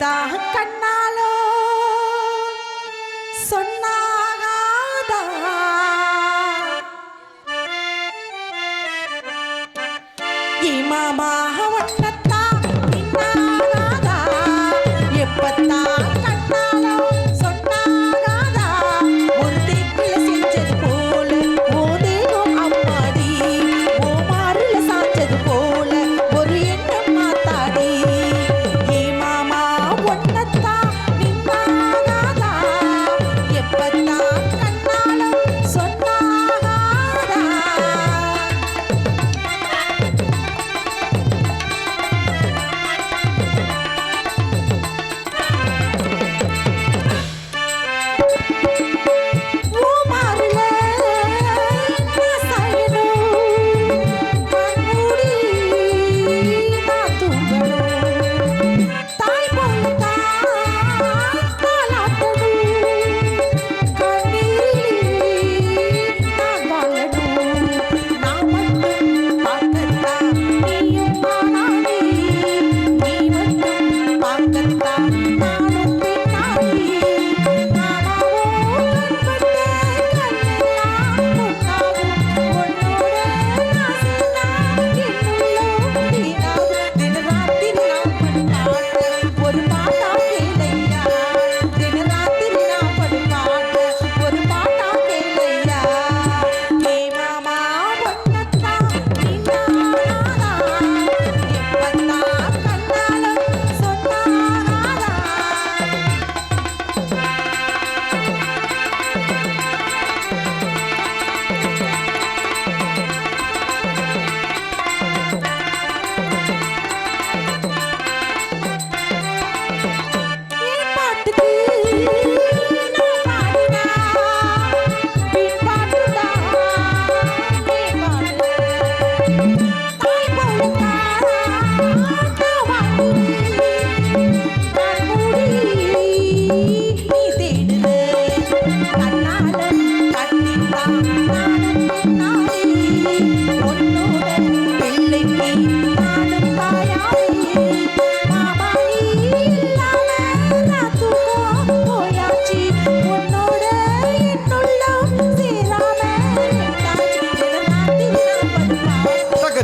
நினைத்தாக கண்ணாலோ சொன்னாகாதா. இமாமா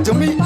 熊咪